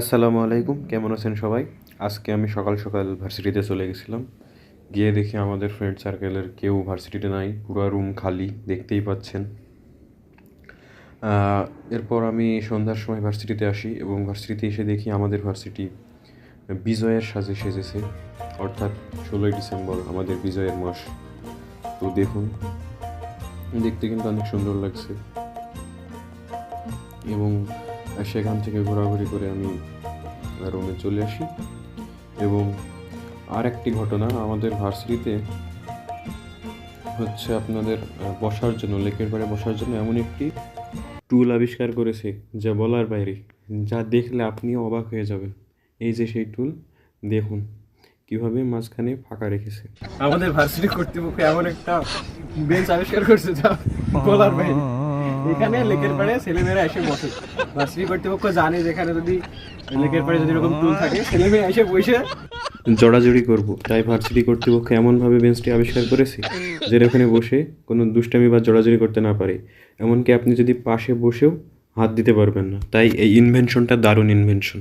আসসালামু আলাইকুম, কেমন আছেন সবাই? আজকে আমি সকাল সকাল ভার্সিটিতে চলে গেছিলাম। গিয়ে দেখি আমাদের ফ্রেন্ড সার্কেলের কেউ ভার্সিটিতে নাই, পুরো রুম খালি, দেখতেই পাচ্ছেন। এরপর আমি সন্ধ্যার সময় ভার্সিটিতে আসি এবং ভার্সিটিতে এসে দেখি আমাদের ভার্সিটি বিজয়ের সাজে সেজেছে। অর্থাৎ ষোলোই ডিসেম্বর, আমাদের বিজয়ের মাস। তো দেখুন, দেখতে কিন্তু অনেক সুন্দর লাগছে। এবং সেখান থেকে ঘোরাঘুরি করে আমি রুমে চলে আসি। এবং আর একটি ঘটনা আমাদের ভার্সিটিতে হচ্ছে আপনাদের বসার জন্য, লেকের পাড়ে বসার জন্য এমন একটি টুল আবিষ্কার করেছে যা বলার বাইরে, যা দেখলে আপনিও অবাক হয়ে যাবেন। এই যে সেই টুল, দেখুন কীভাবে মাঝখানে ফাঁকা রেখেছে। আমাদের ভার্সিটি কর্তৃপক্ষ এমন একটা বেঞ্চ আবিষ্কার করছে যা বলার বাইরে। এখানে লেকের পাড়ে ছেলেমেয়েরা এসে বসে। ভার্সিটি কর্তৃপক্ষ জানে যে এখানে যদি লেকের পাড়ে যদি এরকম টুল থাকে ছেলেমেয়ে এসে বসে। জড়াজড়ি করব। তাই ভার্সিটি কর্তৃপক্ষ এমনভাবে বেঞ্চটি আবিষ্কার করেছে যে ওখানে বসে কোনো দুষ্টামি বা জড়াজড়ি করতে না পারে। এমনকি আপনি যদি পাশে বসেও হাত দিতে পারবেন না। তাই এই ইনভেনশনটা দারুণ ইনভেনশন